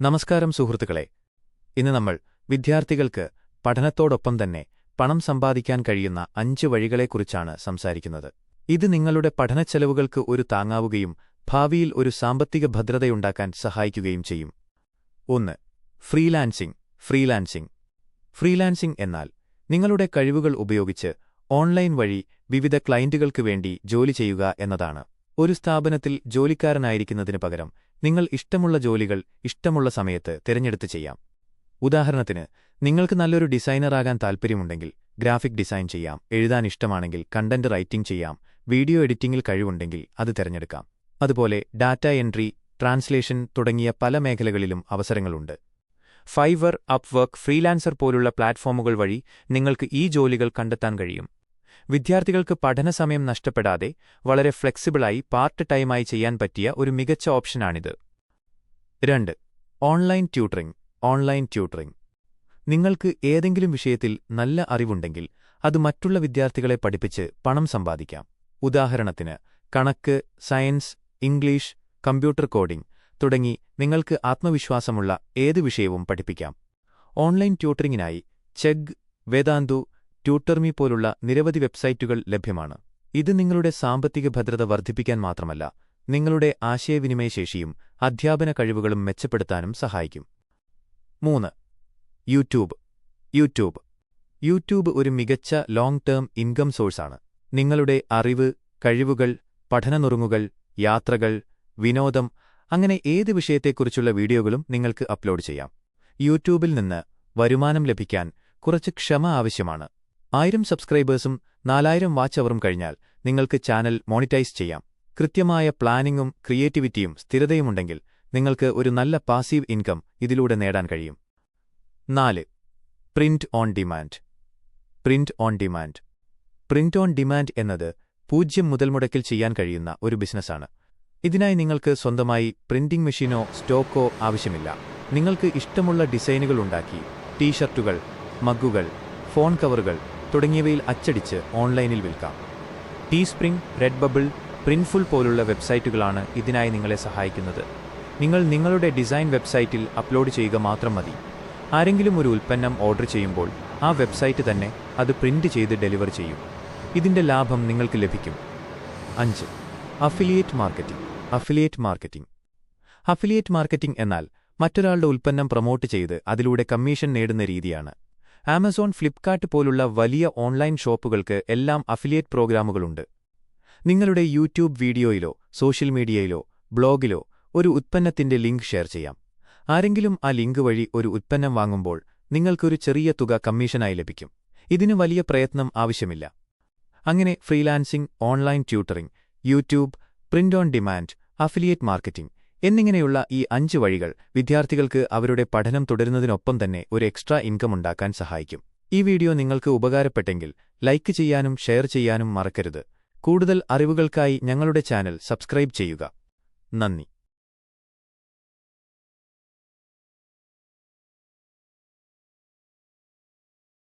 നമസ്കാരം സുഹൃത്തുക്കളെ. ഇന്ന് നമ്മൾ വിദ്യാർത്ഥികൾക്ക് പഠനത്തോടൊപ്പം തന്നെ പണം സമ്പാദിക്കാൻ കഴിയുന്ന അഞ്ച് വഴികളെക്കുറിച്ചാണ് സംസാരിക്കുന്നത്. ഇത് നിങ്ങളുടെ പഠനച്ചെലവുകൾക്ക് ഒരു താങ്ങാവുകയും ഭാവിയിൽ ഒരു സാമ്പത്തിക ഭദ്രതയുണ്ടാക്കാൻ സഹായിക്കുകയും ചെയ്യും. ഒന്ന് ഫ്രീലാൻസിംഗ് ഫ്രീലാൻസിംഗ്. ഫ്രീലാൻസിംഗ് എന്നാൽ നിങ്ങളുടെ കഴിവുകൾ ഉപയോഗിച്ച് ഓൺലൈൻ വഴി വിവിധ ക്ലയന്റുകൾക്ക് വേണ്ടി ജോലി ചെയ്യുക എന്നതാണ്. ഒരു സ്ഥാപനത്തിൽ ജോലിക്കാരനായിരിക്കുന്നതിനു പകരം നിങ്ങൾ ഇഷ്ടമുള്ള ജോലികൾ ഇഷ്ടമുള്ള സമയത്ത് തിരഞ്ഞെടുത്ത് ചെയ്യാം. ഉദാഹരണത്തിന് നിങ്ങൾക്ക് നല്ലൊരു ഡിസൈനറാകാൻ താൽപ്പര്യമുണ്ടെങ്കിൽ ഗ്രാഫിക് ഡിസൈൻ ചെയ്യാം എഴുതാൻ ഇഷ്ടമാണെങ്കിൽ കണ്ടന്റ് റൈറ്റിംഗ് ചെയ്യാം വീഡിയോ എഡിറ്റിംഗിൽ കഴിവുണ്ടെങ്കിൽ അത് തിരഞ്ഞെടുക്കാം. അതുപോലെ ഡാറ്റ എൻട്രി ട്രാൻസ്ലേഷൻ തുടങ്ങിയ പല മേഖലകളിലും അവസരങ്ങളുണ്ട്. ഫൈവർ അപ്വർക്ക് ഫ്രീലാൻസർ പോലുള്ള പ്ലാറ്റ്ഫോമുകൾ വഴി നിങ്ങൾക്ക് ഈ ജോലികൾ കണ്ടെത്താൻ കഴിയും. വിദ്യാർത്ഥികൾക്ക് പഠനസമയം നഷ്ടപ്പെടാതെ വളരെ ഫ്ലെക്സിബിളായി പാർട്ട് ടൈമായി ചെയ്യാൻ പറ്റിയ ഒരു മികച്ച ഓപ്ഷനാണിത്. രണ്ട് ഓൺലൈൻ ട്യൂട്ടറിംഗ് ഓൺലൈൻ ട്യൂട്ടറിംഗ്. നിങ്ങൾക്ക് ഏതെങ്കിലും വിഷയത്തിൽ നല്ല അറിവുണ്ടെങ്കിൽ അത് മറ്റുള്ള വിദ്യാർത്ഥികളെ പഠിപ്പിച്ച് പണം സമ്പാദിക്കാം. ഉദാഹരണത്തിന് കണക്ക് സയൻസ് ഇംഗ്ലീഷ് കമ്പ്യൂട്ടർ കോഡിംഗ് തുടങ്ങി നിങ്ങൾക്ക് ആത്മവിശ്വാസമുള്ള ഏത് വിഷയവും പഠിപ്പിക്കാം. ഓൺലൈൻ ട്യൂട്ടറിംഗിനായി ചെഗ് വേദാന്തു ട്യൂട്ടർമി പോലുള്ള നിരവധി വെബ്സൈറ്റുകൾ ലഭ്യമാണ്. ഇത് നിങ്ങളുടെ സാമ്പത്തിക ഭദ്രത വർദ്ധിപ്പിക്കാൻ മാത്രമല്ല നിങ്ങളുടെ ആശയവിനിമയശേഷിയും അധ്യാപന കഴിവുകളും മെച്ചപ്പെടുത്താനും സഹായിക്കും. മൂന്ന്. യൂട്യൂബ്. യൂട്യൂബ്. യൂട്യൂബ് ഒരു മികച്ച ലോങ് ടേം ഇൻകം സോഴ്സാണ്. നിങ്ങളുടെ അറിവ് കഴിവുകൾ പഠനനുറുങ്ങുകൾ യാത്രകൾ വിനോദം അങ്ങനെ ഏത് വിഷയത്തെക്കുറിച്ചുള്ള വീഡിയോകളും നിങ്ങൾക്ക് അപ്ലോഡ് ചെയ്യാം. യൂട്യൂബിൽ നിന്ന് വരുമാനം ലഭിക്കാൻ കുറച്ച് ക്ഷമ ആവശ്യമാണ്. ആയിരം സബ്സ്ക്രൈബേഴ്സും നാലായിരം വാച്ച് അവറും കഴിഞ്ഞാൽ നിങ്ങൾക്ക് ചാനൽ മോണിറ്റൈസ് ചെയ്യാം. കൃത്യമായ പ്ലാനിങ്ങും ക്രിയേറ്റിവിറ്റിയും സ്ഥിരതയുമുണ്ടെങ്കിൽ നിങ്ങൾക്ക് ഒരു നല്ല പാസീവ് ഇൻകം ഇതിലൂടെ നേടാൻ കഴിയും. നാല്. Print on demand. Print on demand. Print on demand എന്നത് പൂജ്യം മുതൽ മുടക്കിൽ ചെയ്യാൻ കഴിയുന്ന ഒരു ബിസിനസ്സാണ്. ഇതിനായി നിങ്ങൾക്ക് സ്വന്തമായി പ്രിന്റിംഗ് മെഷീനോ സ്റ്റോക്കോ ആവശ്യമില്ല. നിങ്ങൾക്ക് ഇഷ്ടമുള്ള ഡിസൈനുകൾ ഉണ്ടാക്കി ടീഷർട്ടുകൾ മഗ്ഗുകൾ ഫോൺ കവറുകൾ തുടങ്ങിയവയിൽ അച്ചടിച്ച് ഓൺലൈനിൽ വിൽക്കാം. ടീസ്പ്രിംഗ് റെഡ് ബബിൾ പ്രിൻഫുൾ പോലുള്ള വെബ്സൈറ്റുകളാണ് ഇതിനായി നിങ്ങളെ സഹായിക്കുന്നത്. നിങ്ങൾ നിങ്ങളുടെ ഡിസൈൻ വെബ്സൈറ്റിൽ അപ്ലോഡ് ചെയ്യുക മാത്രം മതി. ആരെങ്കിലും ഒരു ഉൽപ്പന്നം ഓർഡർ ചെയ്യുമ്പോൾ ആ വെബ്സൈറ്റ് തന്നെ അത് പ്രിന്റ് ചെയ്ത് ഡെലിവർ ചെയ്യും. ഇതിന്റെ ലാഭം നിങ്ങൾക്ക് ലഭിക്കും. അഞ്ച്. Affiliate marketing affiliate marketing affiliate marketing എന്നാൽ മറ്റൊരാളുടെ ഉൽപ്പന്നം പ്രൊമോട്ട് ചെയ്ത് അതിലൂടെ കമ്മീഷൻ നേടുന്ന രീതിയാണ്. ആമസോൺ ഫ്ലിപ്കാർട്ട് പോലുള്ള വലിയ ഓൺലൈൻ ഷോപ്പുകൾക്ക് എല്ലാം അഫിലിയേറ്റ് പ്രോഗ്രാമുകളുണ്ട്. നിങ്ങളുടെ യൂട്യൂബ് വീഡിയോയിലോ സോഷ്യൽ മീഡിയയിലോ ബ്ലോഗിലോ ഒരു ഉത്പന്നത്തിന്റെ ലിങ്ക് ഷെയർ ചെയ്യാം. ആരെങ്കിലും ആ ലിങ്ക് വഴി ഒരു ഉത്പന്നം വാങ്ങുമ്പോൾ നിങ്ങൾക്കൊരു ചെറിയ തുക കമ്മീഷനായി ലഭിക്കും. ഇതിനു വലിയ പ്രയത്നം ആവശ്യമില്ല. അങ്ങനെ freelancing online tutoring YouTube print on demand affiliate marketing എന്നിങ്ങനെയുള്ള ഈ അഞ്ച് വഴികൾ വിദ്യാർത്ഥികൾക്ക് അവരുടെ പഠനം തുടരുന്നതിനൊപ്പം തന്നെ ഒരു എക്സ്ട്രാ ഇൻകം ഉണ്ടാക്കാൻ സഹായിക്കും. ഈ വീഡിയോ നിങ്ങൾക്ക് ഉപകാരപ്പെട്ടെങ്കിൽ ലൈക്ക് ചെയ്യാനും ഷെയർ ചെയ്യാനും മറക്കരുത്. കൂടുതൽ അറിവുകൾക്കായി ഞങ്ങളുടെ ചാനൽ സബ്സ്ക്രൈബ് ചെയ്യുക. നന്ദി.